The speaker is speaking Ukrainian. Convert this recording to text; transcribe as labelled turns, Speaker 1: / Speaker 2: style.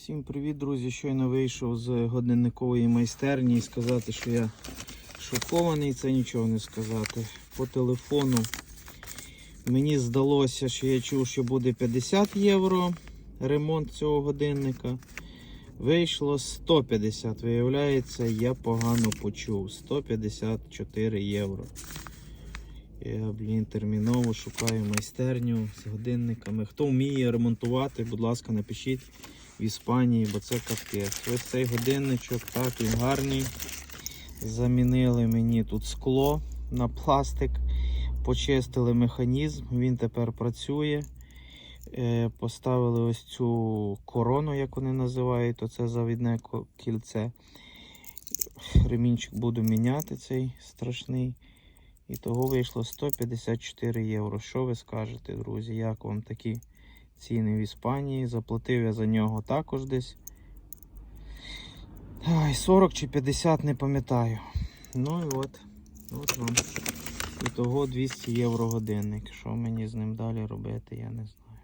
Speaker 1: Всім привіт, друзі! Щойно вийшов з годинникової майстерні і сказати, що я шокований, це нічого не сказати. По телефону мені здалося, що я чув, що буде 50 євро ремонт цього годинника. Вийшло 150. Виявляється, я погано почув. 154 євро. Я, блін, терміново шукаю майстерню з годинниками. Хто вміє ремонтувати, будь ласка, напишіть в Іспанії, бо це капець. Ось цей годинничок, так, він гарний. Замінили мені тут скло на пластик, почистили механізм, він тепер працює. Е, Поставили ось цю корону, як вони називають, то це завідне кільце. Ремінчик буду міняти цей страшний. І того вийшло 154 євро. Що ви скажете, друзі? Як вам такі ціни в Іспанії? Заплатив я за нього також десь. Ай, 40 чи 50, не пам'ятаю. Ну і от. От вам. І того 200 євро годинник. Що мені з ним далі робити, я не знаю.